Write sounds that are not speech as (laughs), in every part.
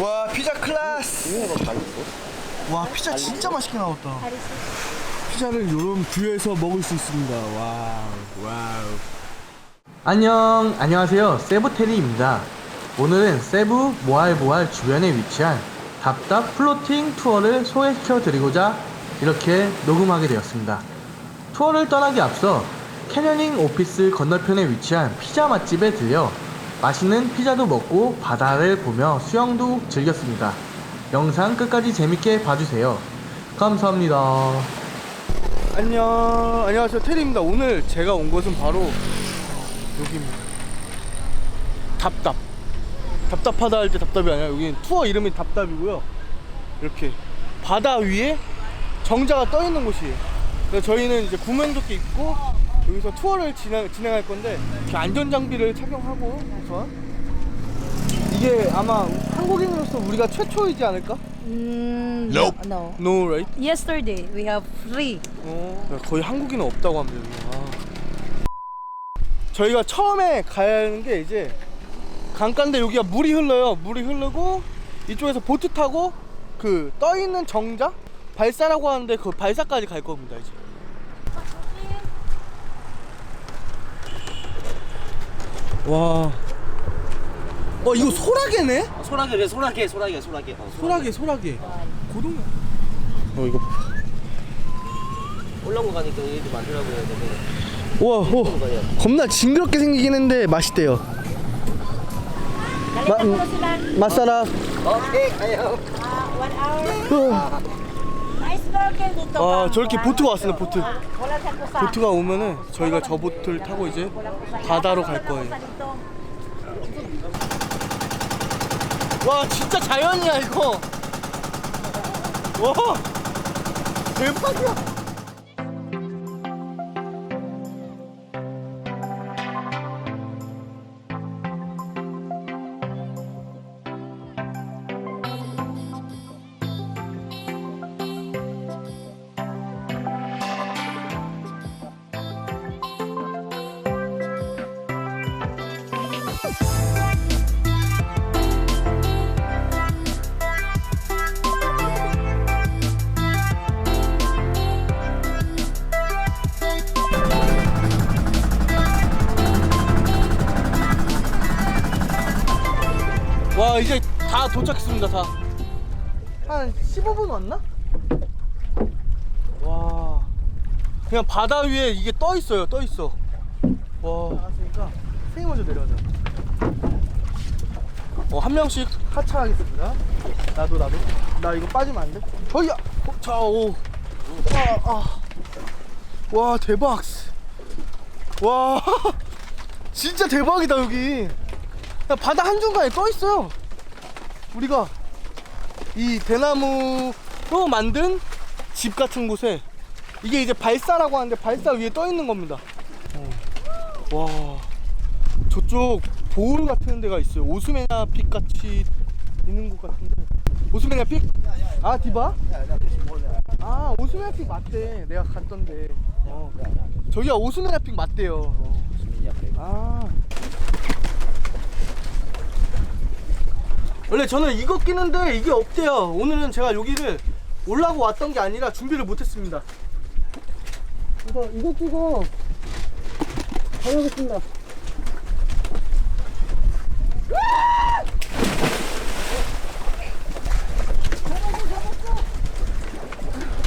와 피자 클래스 와 피자 진짜 맛있게 나왔다 피자를 이런 뷰에서 먹을 수 있습니다 와우 와우 안녕, 안녕하세요. 세부테리입니다. 오늘은 세부 모알보알 주변에 위치한 답답 플로팅 투어를 소개시켜 드리고자 이렇게 녹음하게 되었습니다. 투어를 떠나기 앞서 캐녀닝 오피스 건너편에 위치한 피자 맛집에 들려 맛있는 피자도 먹고 바다를 보며 수영도 즐겼습니다. 영상 끝까지 재밌게 봐주세요. 감사합니다. 안녕. 안녕하세요. 테리입니다. 오늘 제가 온 곳은 바로 여기입니다. 답답. 답답하다 할 때 답답이 아니라 여기는 투어 이름이 답답이고요. 이렇게 바다 위에 정자가 떠 있는 곳이에요. 저희는 이제 구명조끼 입고 여기서 투어를 진행, 진행할 건데 이렇게 안전 장비를 착용하고 우선 이게 아마 한국인으로서 우리가 최초이지 않을까? Mm, no. no. No right? Yesterday we have three. 어, 거의 한국인은 없다고 합니다. 여기. 아. 저희가 처음에 가야 하는 게 이제 강가인데 여기가 물이 흘러요. 물이 흐르고 이쪽에서 보트 타고 그 떠 있는 정자 발사라고 하는데 그 발사까지 갈 겁니다. 이제. 와. 어 이거 소라게네? 소라게 그래 소라게 소라게 소라게 어, 소라게 소라게. 고동. 어 이거. 올라오고 가니까 얘들 만들라고 해야 되네 우와, 오, 겁나 징그럽게 생기긴 했는데 맛있대요. 마, 음, 맛살아. 오케이 가요 one hour. 아, 저렇게 보트가 왔습니다, 보트. 보트가 오면은 저희가 저 보트를 타고 이제 바다로 갈 거예요. 와, 진짜 자연이야, 이거. 와, 대박이야. 와, 이제 다 도착했습니다, 다. 한 15분 왔나? 와. 그냥 바다 위에 이게 떠 있어요, 떠 있어. 와. 나왔으니까 생이 먼저 내려가자. 어, 한 명씩 하차하겠습니다. 나도, 나도. 나 이거 빠지면 안 돼? 저기야! 어, 자, 오. 아, 아. 와, 대박. 와. (laughs) 진짜 대박이다, 여기. 야, 바다 한중간에 떠 있어요. 우리가 이 대나무로 만든 집 같은 곳에 이게 이제 발사라고 하는데 발사 위에 떠 있는 겁니다. 어. 와, 저쪽 보울 같은 데가 있어요. 오스메냐 픽 같이 있는 곳 같은데. 오스메냐 픽? 아, 디바? 아, 오스메냐 픽 맞대. 내가 갔던데. 어. 저기가 오스메냐 픽 맞대요. 아. 원래 저는 이거 끼는데 이게 없대요. 오늘은 제가 여기를 올라고 왔던 게 아니라 준비를 못했습니다. 그래서 이거 끼고.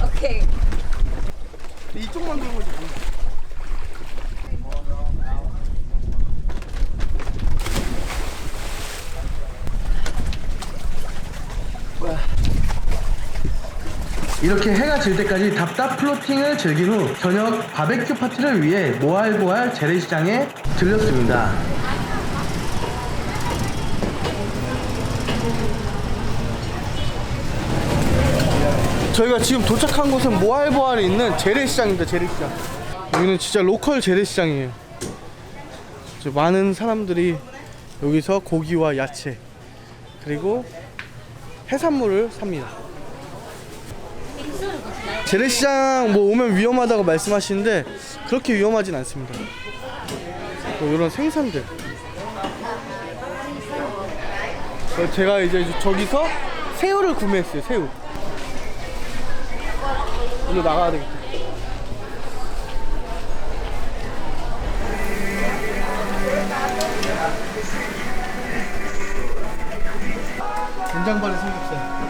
Okay. 이쪽만 들고 있어. 이렇게 해가 질 때까지 답답 플로팅을 즐긴 후 저녁 바베큐 파티를 위해 모알보알 재래시장에 들렸습니다. 저희가 지금 도착한 곳은 모알보알에 있는 재래시장입니다. 재래시장. 여기는 진짜 로컬 재래시장이에요. 많은 사람들이 여기서 고기와 야채 그리고 해산물을 삽니다. 재래시장 뭐 오면 위험하다고 말씀하시는데 그렇게 위험하진 않습니다. 뭐 이런 생선들 어, 제가 이제 저기서 새우를 구매했어요. 새우. 일로 나가야 되겠다. 된장발의 삼겹살.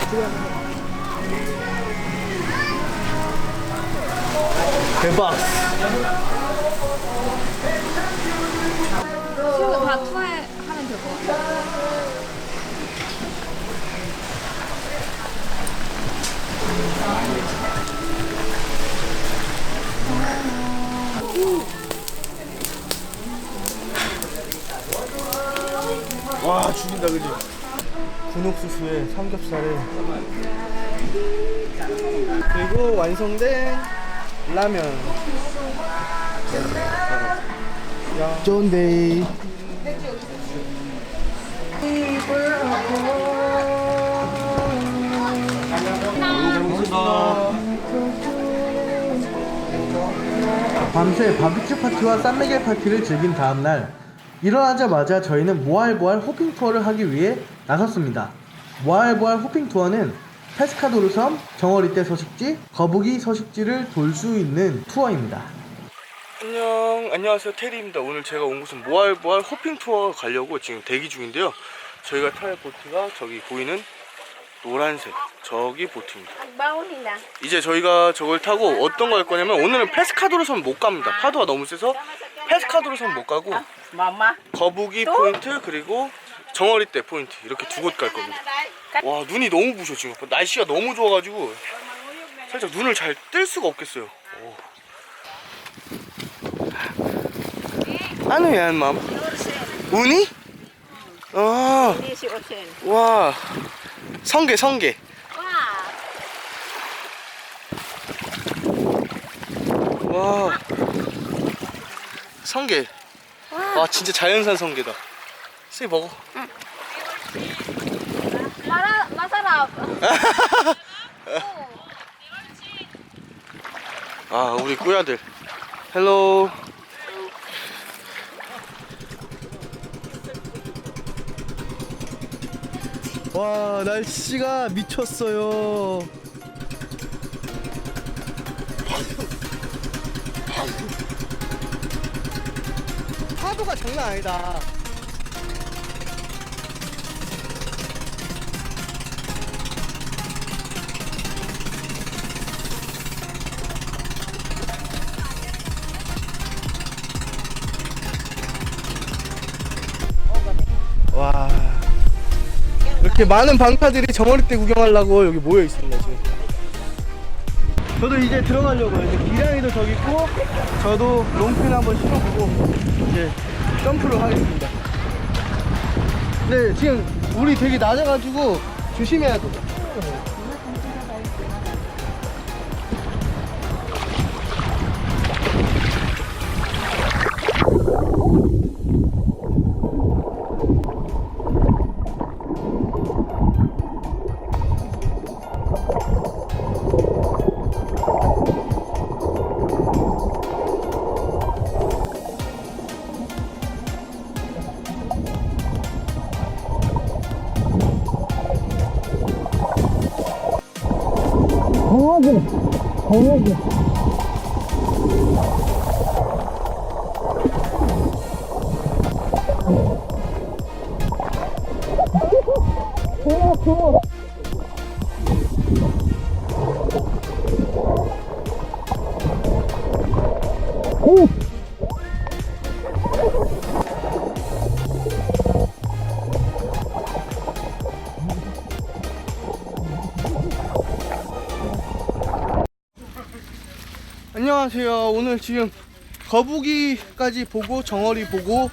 네, 이거 찍어야 대박. 지금 다 투하하면 될 것 같아. 와 죽인다 그지? 군옥수수에 삼겹살에 그리고 완성된 라면 야. 좋은데 밤새 바비큐 파티와 쌈매개 파티를 즐긴 다음날 일어나자마자 저희는 모알보알 호핑 투어를 하기 위해 나섰습니다. 모알보알 호핑 투어는 페스카도르 섬, 정어리떼 서식지, 거북이 서식지를 돌 수 있는 투어입니다. 안녕 안녕하세요 테리입니다 오늘 제가 온 곳은 모알모알 호핑 투어 가려고 지금 대기 중인데요 저희가 탈 보트가 저기 보이는 노란색 저기 보트입니다. 이제 저희가 저걸 타고 어떤 거할 거냐면 오늘은 페스카도르 섬 못 갑니다 파도가 너무 세서 페스카도르 섬 못 가고 마마. 거북이 포인트 그리고 정어리떼 포인트 이렇게 두 곳 갈 겁니다 와 눈이 너무 부셔 지금 날씨가 너무 좋아가지고 살짝 눈을 잘 뜰 수가 없겠어요 오. 아, Ini si Ocean. 와. 성게, 성게. 와. 성게. 와, 진짜 자연산 성게다. 쎄 먹어. 아, 우리 꾸야들. 헬로. 와, 날씨가 미쳤어요. 파도가 장난 아니다. 이렇게 많은 방파들이 정어리떼 구경하려고 여기 모여 있습니다 지금. 저도 이제 들어가려고요. 이제 기량이도 저기 있고 저도 롱핀 한번 신어보고 이제 점프를 하겠습니다. 근데 지금 물이 되게 낮아가지고 조심해야 돼 いよおお 안녕하세요. 오늘 지금 거북이까지 보고 정어리 보고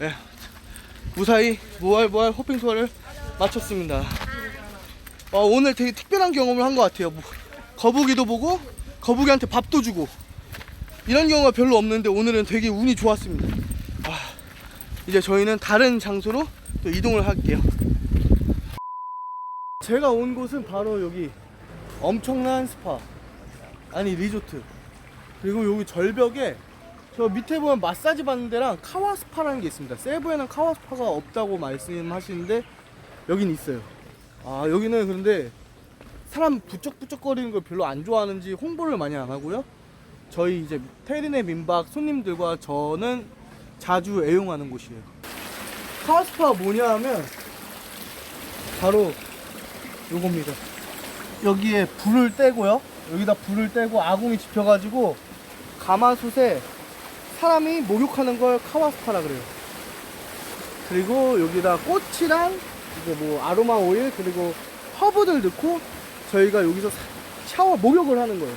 예, 무사히 모알모알 호핑 투어를 마쳤습니다. 어, 오늘 되게 특별한 경험을 한 것 같아요. 뭐, 거북이도 보고 거북이한테 밥도 주고 이런 경우가 별로 없는데 오늘은 되게 운이 좋았습니다. 아, 이제 저희는 다른 장소로 또 이동을 할게요. 제가 온 곳은 바로 여기 엄청난 스파 아니 리조트 그리고 여기 절벽에 저 밑에 보면 마사지 받는 데랑 카와스파라는 게 있습니다. 세부에는 카와스파가 없다고 말씀하시는데 여긴 있어요. 아 여기는 그런데 사람 부쩍부쩍거리는 걸 별로 안 좋아하는지 홍보를 많이 안 하고요. 저희 이제 테리네 민박 손님들과 저는 자주 애용하는 곳이에요. 카와스파가 뭐냐 하면 바로 요겁니다. 여기에 불을 떼고요. 여기다 불을 떼고 아궁이 집혀가지고 가마솥에 사람이 목욕하는 걸 카와스파라 그래요. 그리고 여기다 꽃이랑 이제 뭐 아로마 오일 그리고 허브들 넣고 저희가 여기서 사- 샤워 목욕을 하는 거예요.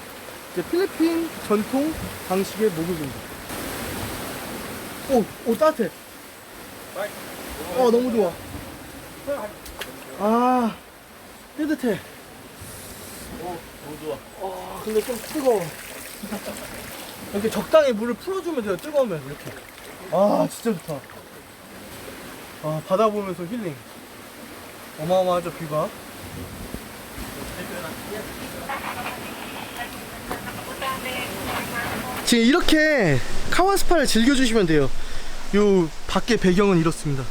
이제 필리핀 전통 방식의 목욕입니다. 오, 오 따뜻해. 어 너무 좋아. 아 따뜻해. 너무 좋아. 아 근데 좀 뜨거워. 이렇게 적당히 물을 풀어주면 돼요. 뜨거우면 이렇게. 아 진짜 좋다. 아 바다 보면서 힐링. 어마어마하죠 뷰가. 지금 이렇게 카와스파를 즐겨주시면 돼요. 요 밖에 배경은 이렇습니다.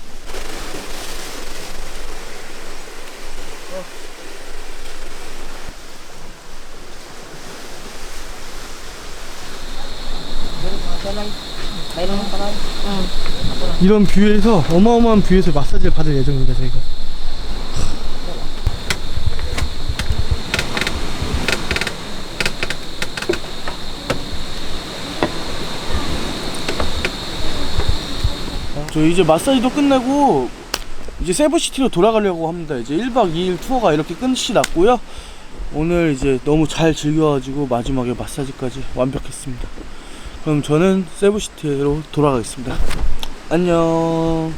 이런 뷰에서 어마어마한 뷰에서 마사지를 받을 예정입니다 저희가. 저 이제 마사지도 끝내고 이제 세부시티로 돌아가려고 합니다. 이제 1박 2일 투어가 이렇게 끝이 났고요. 오늘 이제 너무 잘 즐겨가지고 마지막에 마사지까지 완벽했습니다 그럼 저는 세부시티로 돌아가겠습니다. 안녕